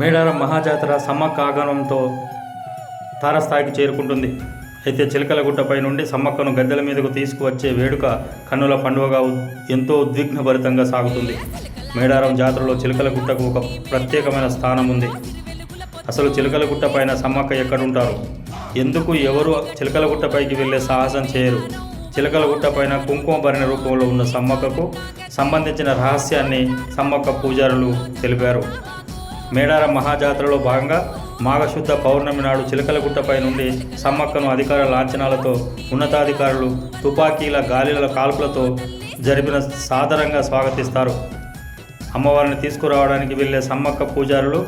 మేడారం మహాజాతర సమ్మక్క ఆగమనంతో తారస్థాయికి చేరుకుంటుంది. అయితే చిలకలగుట్టపై నుండి సమ్మక్కను గద్దెల మీదకు తీసుకువచ్చే వేడుక కన్నుల పండుగగా ఎంతో ఉద్విగ్నభరితంగా సాగుతుంది. మేడారం జాతరలో చిలకలగుట్టకు ఒక ప్రత్యేకమైన స్థానం ఉంది అసలు చిలకలగుట్ట పైన సమ్మక్క ఎక్కడుంటారు? ఎందుకు ఎవరు చిలకలగుట్టపైకి వెళ్ళే సాహసం చేయరు? చిలకలగుట్ట పైన కుంకుమ భరిణ రూపంలో ఉన్న సమ్మక్కకు సంబంధించిన రహస్యాన్ని సమ్మక్క పూజారులు తెలిపారు. మేడారం మహాజాతరలో భాగంగా మాఘశుద్ధ పౌర్ణమి నాడు చిలకలగుట్టపై నుండి సమ్మక్కను అధికార లాంఛనాలతో ఉన్నతాధికారులు తుపాకీల గాలిల కాల్పులతో జరిపిన సాదరంగా స్వాగతిస్తారు. అమ్మవారిని తీసుకురావడానికి వెళ్ళే సమ్మక్క పూజారులు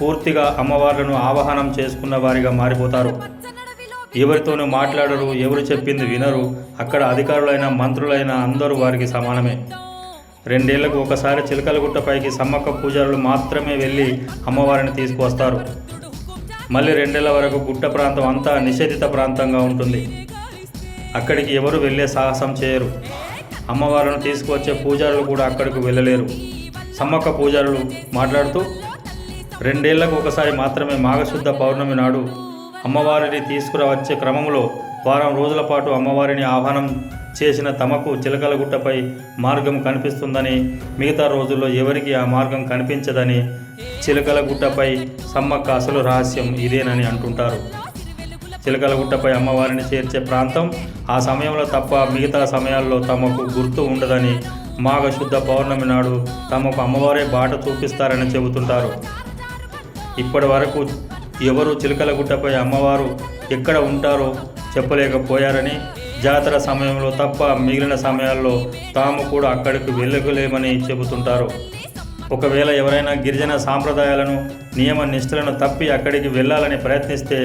పూర్తిగా అమ్మవార్లను ఆవాహనం చేసుకున్న వారిగా మారిపోతారు. ఎవరితోనూ మాట్లాడరు ఎవరు చెప్పింది వినరు. అక్కడ అధికారులైన మంత్రులైన అందరూ వారికి సమానమే. రెండేళ్ళకు ఒకసారి చిలకలగుట్టపైకి సమ్మక్క పూజారులు మాత్రమే వెళ్ళి అమ్మవారిని తీసుకువస్తారు. మళ్ళీ రెండేళ్ళ వరకు గుట్ట ప్రాంతం అంతా నిషేధిత ప్రాంతంగా ఉంటుంది. అక్కడికి ఎవరు వెళ్ళే సాహసం చేయరు. అమ్మవారిని తీసుకువచ్చే పూజారులు కూడా అక్కడికి వెళ్ళలేరు. సమ్మక్క పూజారులు మాట్లాడుతూ రెండేళ్ళకు ఒకసారి మాత్రమే మాఘశుద్ధ పౌర్ణమి నాడు అమ్మవారిని తీసుకురావచ్చే క్రమంలో వారం రోజుల పాటు అమ్మవారిని ఆహ్వానం చేసిన తమకు చిలకలగుట్టపై మార్గం కనిపిస్తుందని మిగతా రోజుల్లో ఎవరికి ఆ మార్గం కనిపించదని చిలకలగుట్టపై సమ్మక్క అసలు రహస్యం ఇదేనని అంటుంటారు. చిలకలగుట్టపై అమ్మవారిని చేర్చే ప్రాంతం ఆ సమయంలో తప్ప మిగతా సమయాల్లో తమకు గుర్తు ఉండదని మాఘశుద్ధ పౌర్ణమి నాడు తమకు అమ్మవారే బాట చూపిస్తారని చెబుతుంటారు. ఇప్పటి వరకు ఎవరు చిలకలగుట్టపై అమ్మవారు ఎక్కడ ఉంటారో చెప్పలేకపోయారని జాతర సమయంలో తప్ప మిగిలిన సమయాల్లో తాము కూడా అక్కడికి వెళ్ళగలేమని చెబుతుంటారు. ఒకవేళ ఎవరైనా గిరిజన సాంప్రదాయాలను నియమ నిష్ఠలను తప్పి అక్కడికి వెళ్ళాలని ప్రయత్నిస్తే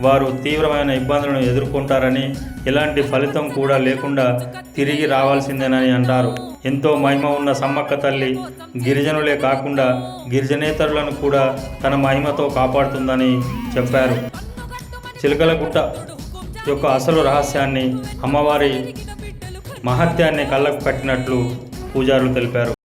వారు తీవ్రమైన ఇబ్బందులను ఎదుర్కొంటారని ఎలాంటి ఫలితం కూడా లేకుండా తిరిగి రావాల్సిందేనని అంటారు. ఎంతో మహిమ ఉన్న సమ్మక్క తల్లి గిరిజనులే కాకుండా గిరిజనేతరులను కూడా తన మహిమతో కాపాడుతుందని చెప్పారు. చిలకలగుట్ట యొక్క అసలు రహస్యాన్ని అమ్మవారి మహత్యాన్ని కళ్ళకు కట్టినట్లు పూజారులు తెలిపారు.